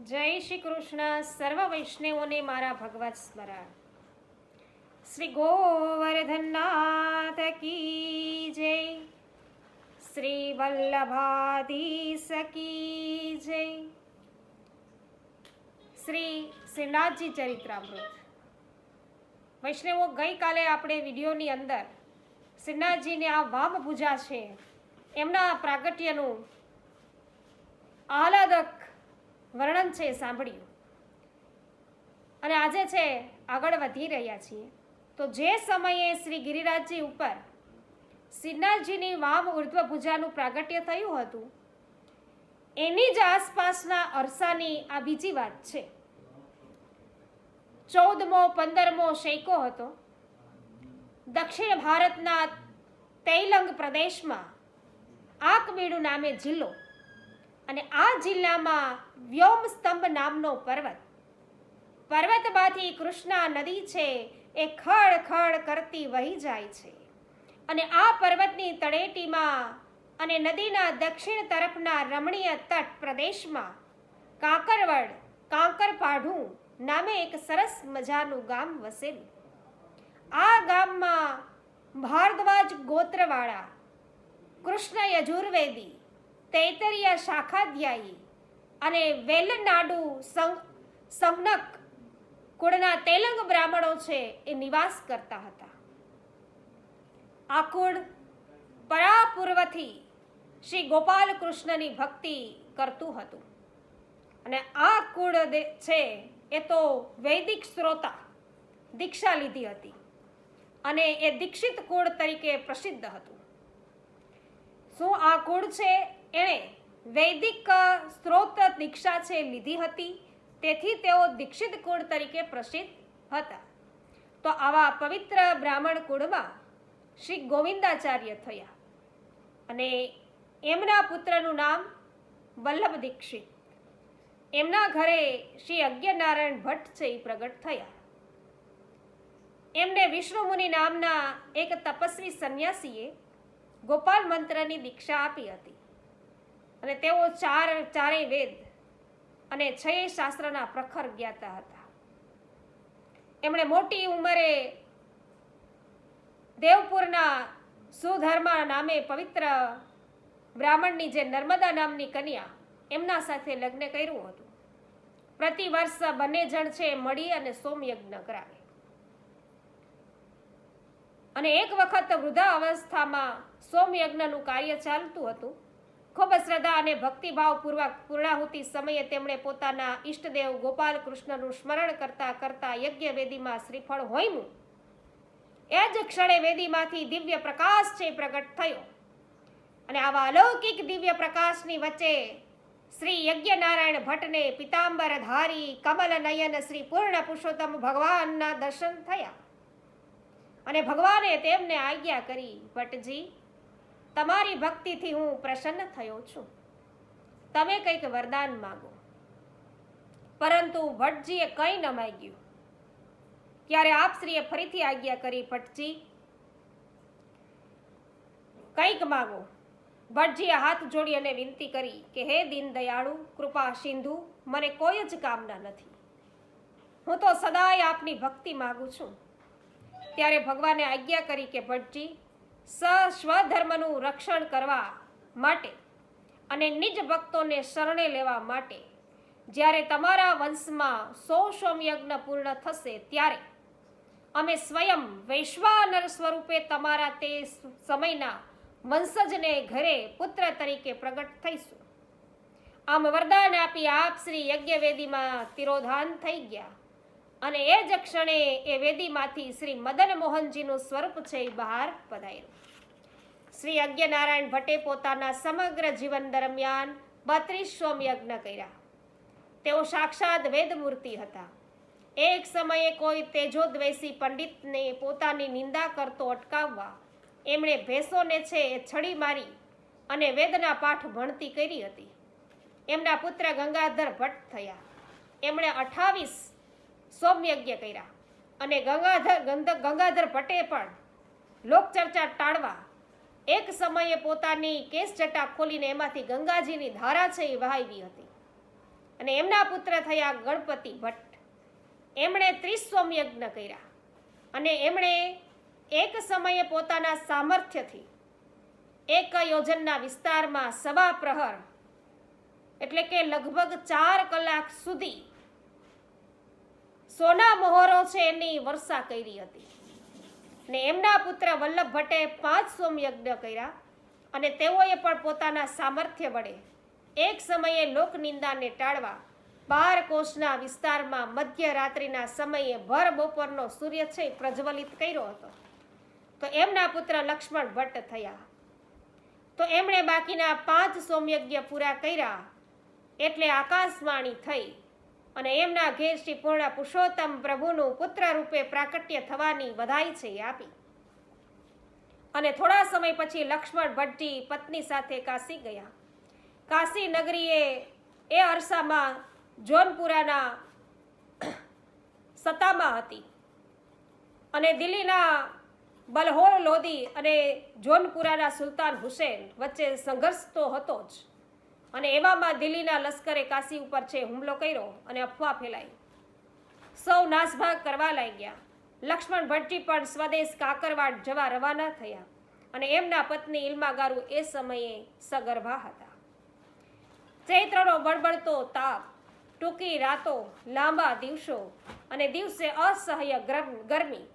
જય શ્રી કૃષ્ણ. સર્વ વૈષ્ણવોને મારા ભગવત સ્મરણ. શ્રી ગોવર્ધનનાથ કી જય. શ્રી વલ્લભાધીશ કી જય. શ્રી શ્રીનાથજી ચરિત્રામૃત. વૈષ્ણવો, ગઈકાલે આપણે વિડીયોની અંદર શ્રીનાથજીને આ વામ પૂજા છે. એમના પ્રાગટ્યનું આહલાદક વર્ણન છે સાંભળ્યું. અને આજે છે આગળ વધી રહ્યા છીએ. તો જે સમયે શ્રી ગિરિરાજજી ઉપર શ્રીનાથજીની વામ ઉર્ધ્વ પૂજાનું પ્રાગટ્ય થયું હતું, એની જ આસપાસના અરસાની આ બીજી વાત છે. ચૌદમો, પંદરમો શૈકો હતો. દક્ષિણ ભારતના તૈલંગ પ્રદેશમાં આકબીડુ નામે જિલ્લો અને આ જિલ્લામાં વ્યોમ સ્તંભ નામનો પર્વત. પર્વતમાંથી કૃષ્ણા નદી છે એ ખડ ખળ કરતી વહી જાય છે. અને આ પર્વતની તળેટીમાં અને નદીના દક્ષિણ તરફના રમણીય તટ પ્રદેશમાં કાંકરવડ, કાંકરપાઢું નામે એક સરસ મજાનું ગામ વસેલું. આ ગામમાં ભારદ્વાજ ગોત્રવાળા કૃષ્ણ યજુર્વેદી તૈતરીય શાખાધ્યાયી અને વેલનાડુ સંજ્ઞક કુળના તેલંગ બ્રાહ્મણો છે એ નિવાસ કરતા હતા. આ કુળ પરાપૂર્વથી શ્રી ગોપાલ કૃષ્ણની ભક્તિ કરતું હતું. અને આ કુળ છે એ તો વૈદિક શ્રોતા દીક્ષા લીધી હતી અને એ દીક્ષિત કુળ તરીકે પ્રસિદ્ધ હતું. શું આ કુળ છે? એણે વૈદિક સ્ત્રોત દીક્ષા છે લીધી હતી. તેથી તેઓ દીક્ષિત કુળ તરીકે પ્રસિદ્ધ હતા. તો આવા પવિત્ર બ્રાહ્મણ કુળમાં શ્રી ગોવિંદાચાર્ય થયા અને એમના પુત્રનું નામ વલ્લભ દીક્ષિત. એમના ઘરે શ્રી અજ્ઞનારાયણ ભટ્ટ છે એ પ્રગટ થયા. એમને વિષ્ણુમુનિ નામના એક તપસ્વી સંન્યાસીએ ગોપાલ મંત્રની દીક્ષા આપી હતી. અને તેઓ ચાર ચારેય વેદ અને છય શાસ્ત્રના પ્રખર જ્ઞાતા હતા. એમણે મોટી ઉંમરે દેવપુરના સુધર્મા નામે પવિત્ર બ્રાહ્મણની જે નર્મદા નામની કન્યા એમના સાથે લગ્ન કર્યું હતું. પ્રતિ વર્ષ બંને જણ છે મળી અને સોમયજ્ઞ કરાવે. અને એક વખત વૃદ્ધા અવસ્થામાં સોમયજ્ઞનું કાર્ય ચાલતું હતું. ખૂબ શ્રદ્ધા અને ભક્તિભાવપૂર્વક પૂર્ણાહુતિ સમયે તેમણે પોતાના ઈષ્ટદેવ ગોપાલ કૃષ્ણનું સ્મરણ કરતા કરતા યજ્ઞ વેદીમાં શ્રીફળ હોયમું. એ જ ક્ષણે વેદીમાંથી દિવ્ય પ્રકાશ છે પ્રગટ થયો. અને આવા અલૌકિક દિવ્ય પ્રકાશની વચ્ચે શ્રી યજ્ઞનારાયણ ભટ્ટને પિતાંબર ધારી કમલ નયન શ્રી પૂર્ણ પુરુષોત્તમ ભગવાનના દર્શન થયા. અને ભગવાને તેમને આજ્ઞા કરી, ભટ્ટજી તમારી ભક્તિથી હું પ્રસન્ન થયો છું. તમે કંઈક વરદાન માગો. પરંતુ ભટ્ટજીએ કંઈ ન માગ્યું. ત્યારે આપશ્રીએ ફરીથી આજ્ઞા કરી ભટ્ટજી કંઈક માગો. ભટ્ટજીએ હાથ જોડી અને વિનંતી કરી કે, હે દીન દયાળુ કૃપા સિંધુ, મને કોઈ જ કામના નથી. હું તો સદાય આપની ભક્તિ માગું છું. ત્યારે ભગવાને આજ્ઞા કરી કે ભટ્ટજી સ્વધર્મનું રક્ષણ કરવા માટે અને નિજ ભક્તોને શરણે લેવા માટે. જ્યારે તમારા વંશમાં સો સોમયજ્ઞ પૂર્ણ થશે ત્યારે અમે સ્વયં વૈશ્વાનર સ્વરૂપે તમારા તે સમયના વંશજને ઘરે પુત્ર તરીકે પ્રગટ થઈશું. આમ વરદાન આપી આપ શ્રી યજ્ઞવેદીમાં તિરોધાન થઈ ગયા. અને એ જ ક્ષણે એ વેદીમાંથી શ્રી મદન મોહનજીનું સ્વરૂપ છે એ બહાર પધાર્યું. શ્રી યજ્ઞનારાયણ ભટ્ટે પોતાના સમગ્ર જીવન દરમિયાન બત્રીસ સોમયજ્ઞ કર્યા. તેઓ સાક્ષાત વેદમૂર્તિ હતા. એક સમયે કોઈ તેજોદ્વેષી પંડિતને પોતાની નિંદા કરતો અટકાવવા એમણે ભેંસોને છે એ છડી મારી અને વેદના પાઠ ભણતી કરી હતી. એમના પુત્ર ગંગાધર ભટ્ટ થયા. એમણે અઠાવીસ સોમયજ્ઞ કર્યા. અને ગંગાધર, ગંધ- ગંગાધર ભટ્ટે પણ લોકચર્ચા ટાળવા એક સમયે પોતાની કેસ જટા ખોલીને એમાંથી ગંગાજીની ધારા છે એ વહાવી હતી. અને એમના પુત્ર થયા ગણપતિ ભટ્ટ. એમણે ત્રીસ સૌમ્યજ્ઞ કર્યા. અને એમણે એક સમયે પોતાના સામર્થ્યથી એક યોજનના વિસ્તારમાં સવા પ્રહર એટલે કે લગભગ ચાર કલાક સુધી સોના મહોરો છે એની વર્ષા કરી હતી. ને એમના પુત્ર વલ્લભ ભટ્ટે પાંચ સોમયજ્ઞ કર્યા અને તેઓએ પણ પોતાના સામર્થ્ય વડે એક સમયે લોકનિંદાને ટાળવા બાર કોષના વિસ્તારમાં મધ્યરાત્રિના સમયે ભર બપોરનો સૂર્ય છે પ્રજ્વલિત કર્યો હતો. તો એમના પુત્ર લક્ષ્મણ ભટ્ટ થયા. તો એમણે બાકીના પાંચ સોમયજ્ઞ પૂરા કર્યા એટલે આકાશવાણી થઈ અને એમના ઘેર શ્રી પૂર્ણ પુરુષોત્તમ પ્રભુનું પુત્ર રૂપે પ્રાકટ્ય થવાની વધાઈ છે આપી. અને થોડા સમય પછી લક્ષ્મણ ભટ્ટી પત્ની સાથે કાશી ગયા. કાશી નગરીએ એ અરસામાં જોનપુરાના સત્તામાં હતી. અને દિલ્હીના બલહોર લોધી અને જોનપુરાના સુલતાન હુસેન વચ્ચે સંઘર્ષ તો હતો જ. અને એવામાં દિલ્હીના લશ્કરે કાશી ઉપર છે હુમલો કર્યો અને અફવા ફેલાઈ. સૌ નાસભાગ કરવા લાગ્યા. લક્ષ્મણ ભટ્ટી પણ સ્વદેશ કાકરવાડ જવા રવાના થયા અને એમના પત્ની ઇલ્મા ગારુ એ સમયે સગર્ભા હતા. ચૈત્રનો બળબડતો તાપ, ટૂંકી રાતો, લાંબા દિવસો અને દિવસે અસહ્ય ગ્રમ- ગરમી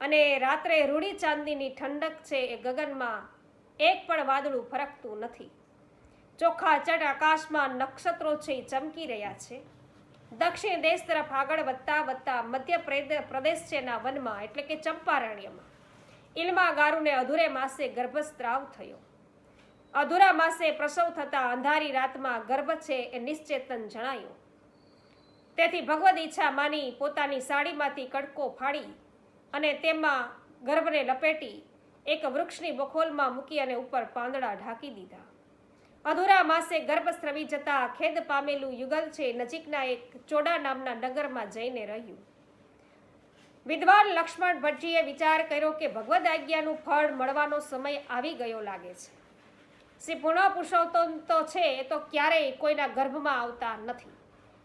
અને રાત્રે રૂડી ચાંદીની ઠંડક છે એ ગગનમાં એક પણ વાદળું ફરકતું નથી. ચોખ્ખા ચટ આકાશમાં નક્ષત્રો છે ચમકી રહ્યા છે. દક્ષિણ દેશ તરફ આગળ વધતા વધતા મધ્ય પ્રેદ- પ્રદેશ છે એના વનમાં, એટલે કે ચંપારણ્યમાં. ઇલ્મા ગારુને અધૂરે માસે ગર્ભસ્ત્રાવ થયો. અધૂરા માસે પ્રસવ થતા અંધારી રાતમાં ગર્ભ છે એ નિશ્ચેતન જણાયું. તેથી ભગવદ ઈચ્છા માની પોતાની સાડીમાંથી કડકો ફાડી અને તેમાં ગર્ભને લપેટી એક વૃક્ષની બખોલમાં મૂકી અને ઉપર પાંદડા ઢાંકી દીધા. અધૂરા માસે ગર્ભસ્રવી જતા ખેદ પામેલું યુગલ છે, નજીકના એક ચોડા નામના નગરમાં જઈને રહ્યું. વિદ્વાન લક્ષ્મણ ભટ્ટજીએ વિચાર કર્યો કે ભગવદ આજ્ઞાનું ફળ મળવાનો સમય આવી ગયો લાગે છે. શ્રી પુનઃ પુરુષોત્તમ તો છે, એ તો ક્યારેય કોઈના ગર્ભમાં આવતા નથી.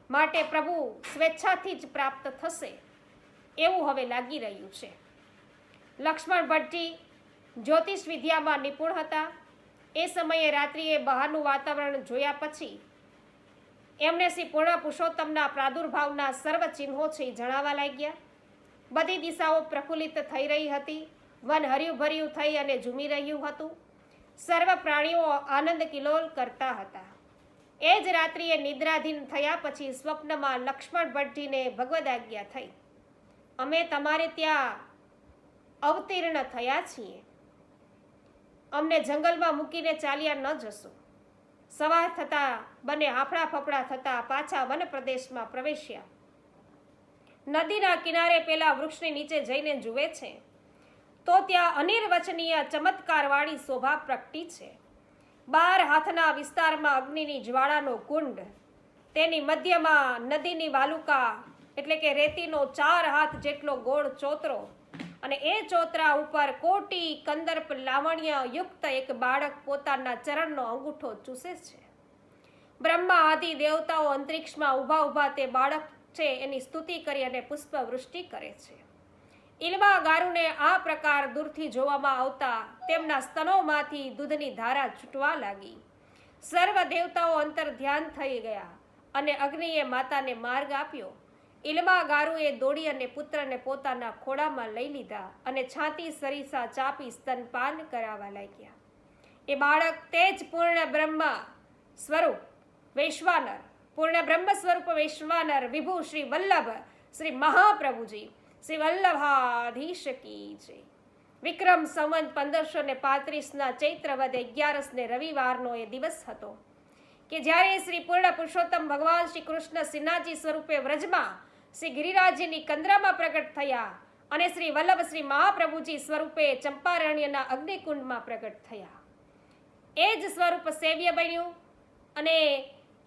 માટે પ્રભુ સ્વેચ્છાથી જ પ્રાપ્ત થશે. એવું હવે લાગી રહ્યું છે. લક્ષ્મણ ભટ્ટજી જ્યોતિષ વિદ્યામાં નિપુણ હતા. એ સમયે રાત્રિએ બહારનું વાતાવરણ જોયા પછી એમને શ્રી પૂર્ણ પુરુષોત્તમના પ્રાદુર્ભાવના સર્વ ચિહ્નો છે જણાવા લાગ્યા. બધી દિશાઓ પ્રફુલ્લિત થઈ રહી હતી. વન હર્યું ભર્યું થઈ અને ઝૂમી રહ્યું હતું. સર્વ પ્રાણીઓ આનંદ કિલોલ કરતા હતા. એ જ રાત્રિએ નિદ્રાધીન થયા પછી સ્વપ્નમાં લક્ષ્મણ ભટ્ટજીને ભગવદ આજ્ઞા થઈ. અમે તમારે ત્યાં અવતીર્ણ થયા છીએ. અમને જંગલમાં મૂકીને ચાલ્યા ન જશો. સવાર થતાં બંને હાફડા ફફડા થતાં પાછા વન પ્રદેશમાં પ્રવેશ્યા. નદીના કિનારે પેલા વૃક્ષની નીચે જઈને જુએ છે. તો ત્યાં અનિર્વચનીય ચમત્કારવાળી શોભા પ્રગટી છે. બાર હાથના વિસ્તારમાં અગ્નિની જ્વાળાનો કુંડ, તેની મધ્યમાં નદીની વાલુકા એટલે કે રેતીનો ચાર હાથ જેટલો ગોળ ચોતરો અને એ ચોતરા ઉપર કોટી, કંદર્પ, લાવણ્ય યુક્ત એક બાળક પોતાના ચરણનો અંગૂઠો ચૂસે છે. બ્રહ્મા, આદિ, દેવતાઓ અંતરિક્ષમાં ઊભા ઊભા તે બાળક છે એની સ્તુતિ કરી અને પુષ્પવૃષ્ટિ કરે છે. ઇલ્મા ગારુને આ પ્રકાર દૂરથી જોવામાં આવતા તેમના સ્તનોમાંથી દૂધની ધારા છૂટવા લાગી. સર્વ દેવતાઓ અંતર ધ્યાન થઈ ગયા અને અગ્નિએ માતાને માર્ગ આપ્યો. ઇલ્મા દોડી અને પુત્રને પોતાના ખોળામાં લઈ લીધા અને છાતી સરીસા ચાપી સ્તનપાન કરાવવા લાગ્યા. એ બાળક તે જ પૂર્ણ બ્રહ્મ સ્વરૂપ વૈશ્વાનર, પૂર્ણ બ્રહ્મ સ્વરૂપ વૈશ્વાનર વિભુ શ્રી વલ્લભ, શ્રી મહાપ્રભુજી, શ્રી વલ્લભાધીશ કી જય. વિક્રમ સંવંત પંદરસો ને પાંત્રીસના ચૈત્ર વદ અગિયારસને રવિવારનો એ દિવસ હતો કે જ્યારે શ્રી પૂર્ણ પુરુષોત્તમ ભગવાન શ્રી કૃષ્ણ સિન્હાજી સ્વરૂપે વ્રજમાં શ્રી ગિરિરાજજીની કંદરામાં પ્રગટ થયા અને શ્રી વલ્લભ શ્રી મહાપ્રભુજી સ્વરૂપે ચંપારણ્યના અગ્નિકુંડમાં પ્રગટ થયા. એ જ સ્વરૂપ સેવ્ય બન્યું અને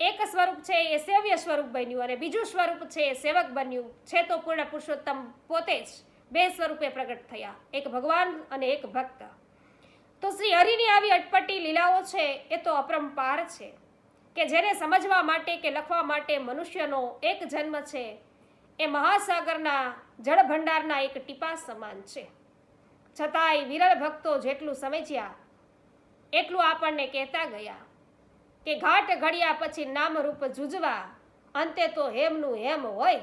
એક સ્વરૂપ છે એ સેવ્ય સ્વરૂપ બન્યું અને બીજું સ્વરૂપ છે એ સેવક બન્યું. છે તો પૂર્ણ પુરુષોત્તમ પોતે જ બે સ્વરૂપે પ્રગટ થયા, એક ભગવાન અને એક ભક્ત. તો શ્રી હરિની આવી અટપટી લીલાઓ છે એ તો અપરંપાર છે કે જેને સમજવા માટે કે લખવા માટે મનુષ્યનો એક જન્મ છે એ મહાસાગરના જળભંડારના એક ટીપા સમાન છે. છતાંય વિરળ ભક્તો જેટલું સમજ્યા એટલું આપણને કહેતા ગયા કે ઘાટ ઘડ્યા પછી નામરૂપ જુજવા, અંતે તો હેમનું હેમ હોય.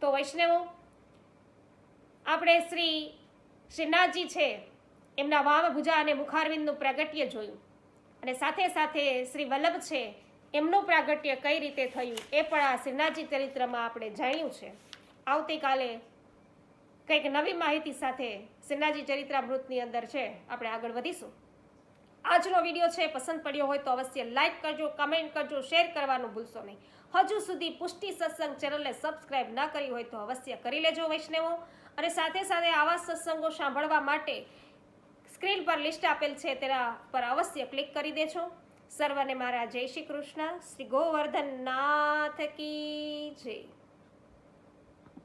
તો વૈષ્ણવો, આપણે શ્રી શ્રીનાથજી છે, એમના વાવભુજા અને મુખારવિંદનું પ્રાગટ્ય જોયું. અને સાથે સાથે શ્રી વલ્લભ છે એમનું પ્રાગટ્ય કઈ રીતે થયું એ પણ આ સિન્હાજી ચરિત્રમાં આપણે જાણ્યું છે. આવતીકાલે કંઈક નવી માહિતી સાથે શ્રીનાથજી ચરિત્રામૃતની અંદર છે. આપણે આગળ વધીશું. આજનો વીડિયો છે, પસંદ પડ્યો હોય તો અવશ્ય લાઇક કરજો, કમેન્ટ કરજો, શેર કરવાનું ભૂલશો નહીં. હજુ સુધી પુષ્ટિ સત્સંગ ચેનલને સબસ્ક્રાઇબ ન કરી હોય તો અવશ્ય કરી લેજો વૈષ્ણવો. અને સાથે સાથે આવા સત્સંગો સાંભળવા માટે સ્ક્રીન પર લિસ્ટ આપેલ છે, તેના પર અવશ્ય ક્લિક કરી દેજો. સર્વને મારા જય શ્રી કૃષ્ણ. શ્રી ગોવર્ધન નાથ કી જય.